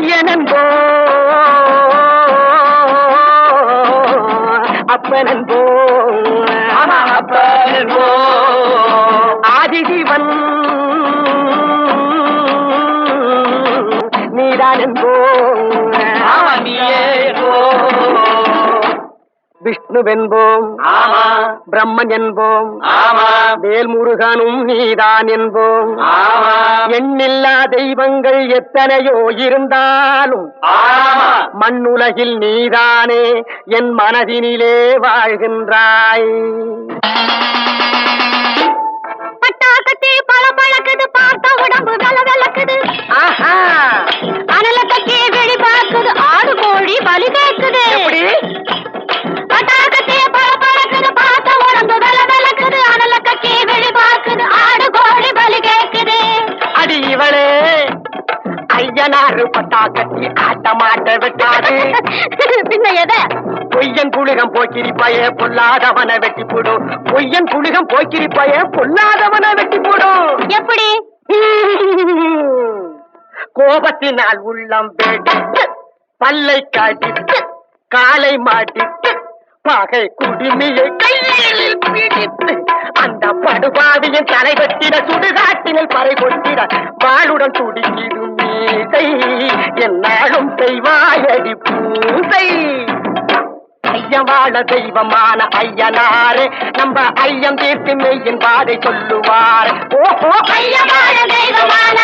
ஐயனன்போ அப்பனன்போ அப்பனன்போ ஆதிஜீவன் நீரானன்போ விஷ்ணுவென்போம். ஆமா. பிரம்மன் என்போம் ஆமா. வேல்முருகனும் நீதான் என்போம் ஆமா. எண்ணில்லா தெய்வங்கள் எத்தனையோ இருந்தாலும் ஆமா. மண்ணுலகில் நீதானே என் மனதினிலே வாழ்கின்றாய். ஐயனாறு பட்டா கட்டி ஆட்டமாட்ட விட்டாது பின்ன எதை? பொய்யன் புலிகம் போக்கிரி பய பொல்லாதவன வெட்டி போடும் பொய்யன் புலிகம் போக்கிரி பய பொல்லாதவன வெட்டி போடும் எப்படி? கோபத்தினால் உள்ளம் வெடித்து பல்லை காட்டித்து காலை மாட்டித்து பகை குடுமியை கையில் பிடித்து அந்த படுபாவியின் தலை வெட்டிட சுடுகாட்டினில் பறை கொட்டிட வாளுடன் துடிக்கிடும் மீசை என்னாலும் செய்வாயடி பூசை. ஐயவாழ தெய்வமான ஐயனாரு நம்ம ஐயம் தீர்த்து மெய்யின் பாதை சொல்லுவார். ஓஹோ ஐயவாழ தெய்வமான